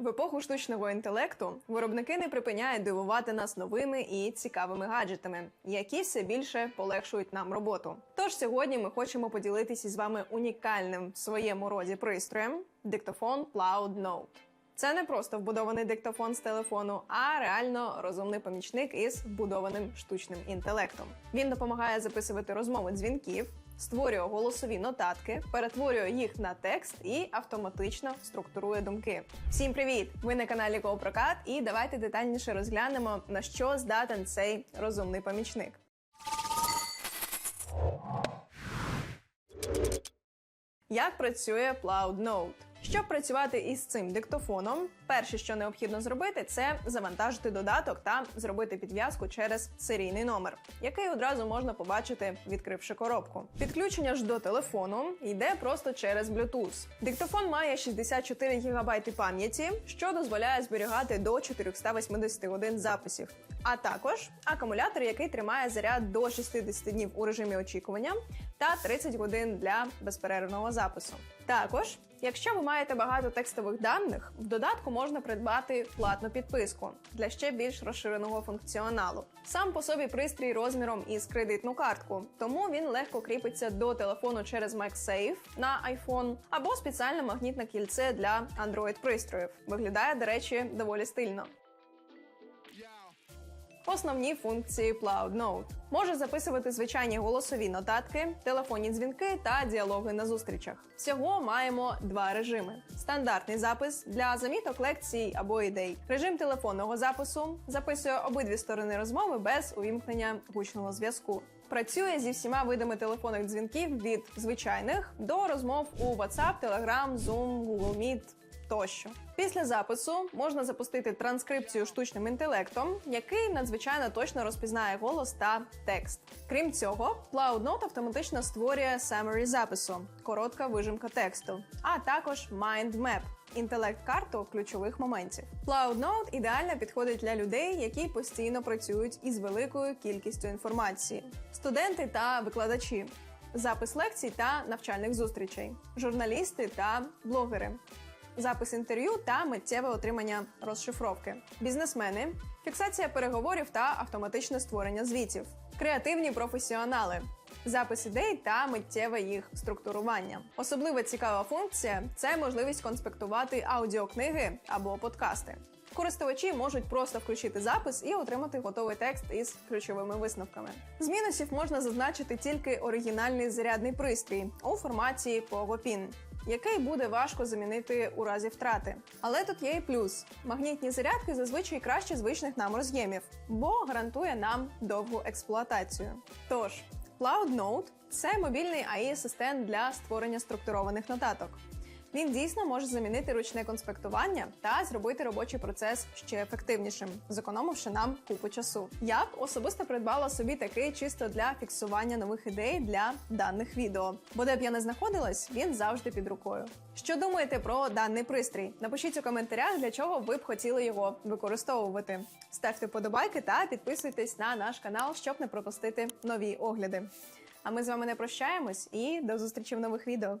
В епоху штучного інтелекту виробники не припиняють дивувати нас новими і цікавими гаджетами, які все більше полегшують нам роботу. Тож сьогодні ми хочемо поділитися з вами унікальним в своєму роді пристроєм диктофон Cloud Note. Це не просто вбудований диктофон з телефону, а реально розумний помічник із вбудованим штучним інтелектом. Він допомагає записувати розмови дзвінків, створює голосові нотатки, перетворює їх на текст і автоматично структурує думки. Всім привіт! Ви на каналі GoProCat і давайте детальніше розглянемо на що здатен цей розумний помічник. Як працює Cloud Note? Щоб працювати із цим диктофоном, перше, що необхідно зробити, це завантажити додаток та зробити підв'язку через серійний номер, який одразу можна побачити, відкривши коробку. Підключення ж до телефону йде просто через Bluetooth. Диктофон має 64 ГБ пам'яті, що дозволяє зберігати до 481 записів. А також акумулятор, який тримає заряд до 60 днів у режимі очікування та 30 годин для безперервного запису. Також, якщо ви маєте багато текстових даних, в додатку можна придбати платну підписку для ще більш розширеного функціоналу. Сам по собі пристрій розміром із кредитну картку, тому він легко кріпиться до телефону через MagSafe на iPhone або спеціальне магнітне кільце для Android пристроїв. Виглядає, до речі, доволі стильно. Основні функції Cloud Note. може записувати звичайні голосові нотатки, телефонні дзвінки та діалоги на зустрічах. Всього маємо два режими: стандартний запис для заміток лекцій або ідей. Режим телефонного запису записує обидві сторони розмови без увімкнення гучного зв'язку. Працює зі всіма видами телефонних дзвінків від звичайних до розмов у WhatsApp, Telegram, Zoom, Google Meet тощо. Після запису можна запустити транскрипцію штучним інтелектом, який надзвичайно точно розпізнає голос та текст. Крім цього, CloudNote автоматично створює summary запису, коротка вижимка тексту, а також Mind Map – інтелект-карту ключових моментів. CloudNote ідеально підходить для людей, які постійно працюють із великою кількістю інформації, студенти та викладачі. Запис лекцій та навчальних зустрічей, журналісти та блогери, запис інтерв'ю та миттєве отримання розшифровки, бізнесмени, фіксація переговорів та автоматичне створення звітів, креативні професіонали. Запис ідей та миттєве їх структурування. Особливо цікава функція це можливість конспектувати аудіокниги або подкасти. Користувачі можуть просто включити запис і отримати готовий текст із ключовими висновками. З мінусів можна зазначити тільки оригінальний зарядний пристрій у форматі PogoPin який буде важко замінити у разі втрати. Але тут є і плюс: магнітні зарядки зазвичай краще звичних нам роз'ємів, бо гарантує нам довгу експлуатацію. Тож, Cloud Note – це мобільний ai асистент для створення структурованих нотаток. Він дійсно може замінити ручне конспектування та зробити робочий процес ще ефективнішим, зекономивши нам купу часу. Я б особисто придбала собі такий чисто для фіксування нових ідей для даних відео. Бо де б я не знаходилась, він завжди під рукою. Що думаєте про даний пристрій? Напишіть у коментарях, для чого ви б хотіли його використовувати. Ставте подобайки та підписуйтесь на наш канал, щоб не пропустити нові огляди. А ми з вами не прощаємось і до зустрічі в нових відео.